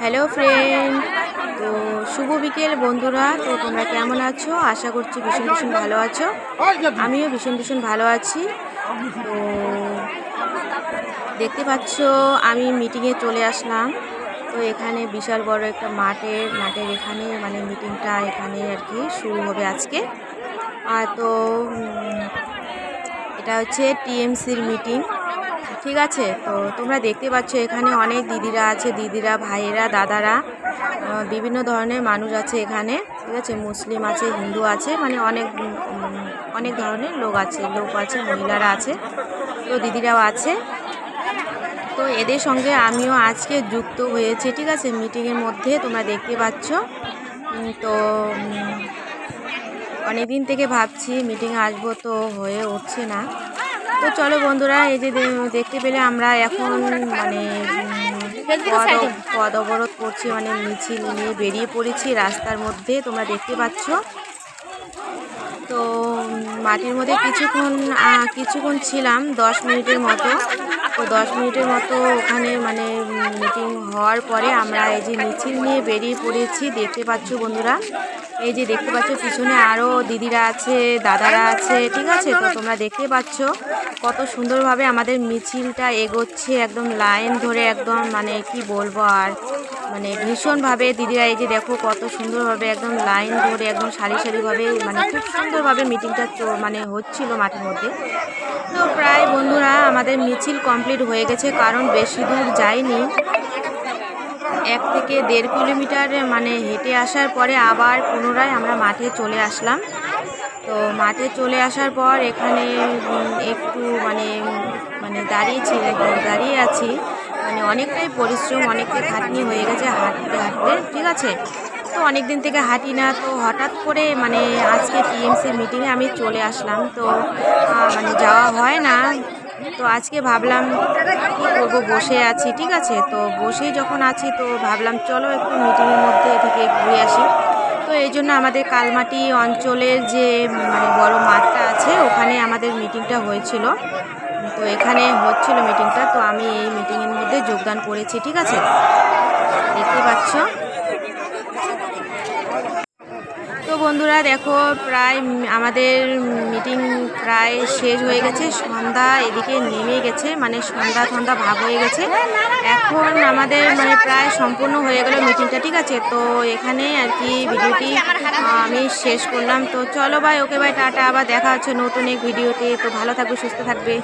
Hello friend তো শুভ বিকেল, বন্ধুরা। তো তোমরা কেমন আছো? আশা করছি ভীষণ ভীষণ ভালো আছো। আমিও ভীষণ ভীষণ ভালো আছি। তো দেখতে পাচ্ছ, আমি মিটিংয়ে চলে আসলাম। তো এখানে বিশাল বড় একটা মাঠের মাঠের এখানে মানে মিটিংটা এখানে আর কি শুরু হবে আজকে। আর তো এটা হচ্ছে টিএমসির মিটিং ঠিক আছে? তো তোমরা দেখতে পাচ্ছ এখানে অনেক দিদিরা আছে দিদিরা ভাইয়েরা দাদারা বিভিন্ন ধরনের মানুষ আছে এখানে ঠিক আছে? মুসলিম আছে হিন্দু আছে মানে অনেক অনেক ধরনের লোক আছে লোক আছে মহিলারা আছে তো দিদিরাও আছে। তো এদের সঙ্গে আমিও আজকে যুক্ত হয়েছি ঠিক আছে? মিটিংয়ের মধ্যে তোমরা দেখতে পাচ্ছ। তো উম, অনেকদিন থেকে ভাবছি মিটিং আসব তো হয়ে উঠছে না। তো চলো বন্ধুরা, এই যে দেখতে পেলে আমরা এখন মানে পদ অবরোধ করছি মানে মিছিল নিয়ে বেরিয়ে পড়েছি রাস্তার মধ্যে, তোমরা দেখতে পাচ্ছ। তো মাঠের মধ্যে কিছুক্ষণ কিছুক্ষণ ছিলাম, দশ মিনিটের মতো। তো দশ মিনিটের মতো ওখানে মানে মিটিং হওয়ার পরে আমরা এই যে মিছিল নিয়ে বেরিয়ে পড়েছি, দেখতে পাচ্ছ বন্ধুরা। এই যে দেখতে পাচ্ছ, পিছনে আরও দিদিরা আছে, দাদারা আছে, ঠিক আছে? তো তোমরা দেখতে পাচ্ছ কত সুন্দরভাবে আমাদের মিছিলটা এগোচ্ছে, একদম লাইন ধরে একদম মানে কি বলব আর মানে ভীষণভাবে দিদিরা, এই যে দেখো কত সুন্দরভাবে একদম লাইন ধরে একদম সারি সারিভাবে মানে খুব সুন্দরভাবে মিটিংটা তো মানে হচ্ছিল মাঠের মধ্যে। তো প্রায় বন্ধুরা, আমাদের মিছিল কমপ্লিট হয়ে গেছে, কারণ বেশি দূর যায়নি এক থেকে দেড় কিলোমিটার মানে হেঁটে আসার পরে আবার পুনরায় আমরা মাঠে চলে আসলাম। তো মাঠে চলে আসার পর এখানে একটু মানে মানে দাঁড়িয়েছি দাঁড়িয়ে আছি। মানে অনেকটাই পরিশ্রম, অনেকটাই খাটনি হয়ে গেছে হাঁটতে হাঁটতে, ঠিক আছে? তো অনেক দিন থেকে হাঁটি না, তো হঠাৎ করে মানে আজকে টিএমসি মিটিংয়ে আমি চলে আসলাম। তো মানে যাওয়া হয় না। তো আজকে ভাবলাম কী করব? বসে আছি, ঠিক আছে? তো বসেই যখন আছি, তো ভাবলাম চলো একটু মিটিংয়ের মধ্যে থেকে ঘুরে আসি। তো এই জন্য আমাদের কালমাটি অঞ্চলের যে মানে বড় মাঠটা আছে, ওখানে আমাদের মিটিংটা হয়েছিল। তো এখানে হচ্ছিল মিটিংটা তো আমি এই মিটিংয়ের মধ্যে যোগদান করেছি, ঠিক আছে? দেখতে পাচ্ছ তো বন্ধুরা, দেখো প্রায় আমাদের মিটিং প্রায় শেষ হয়ে গেছে। সন্ধ্যা এদিকে নেমে গেছে মানে সন্ধ্যা সন্ধ্যা ভাগ হয়ে গেছে। এখন আমাদের মানে প্রায় সম্পূর্ণ হয়ে গেল মিটিংটা ঠিক আছে? তো এখানে আর কি ভিডিওটি আমি শেষ করলাম। তো চলো ভাই, ওকে ভাই, টাটা। আবার দেখা হচ্ছে নতুন এক ভিডিওতে। তো ভালো থাকবে, সুস্থ থাকবে।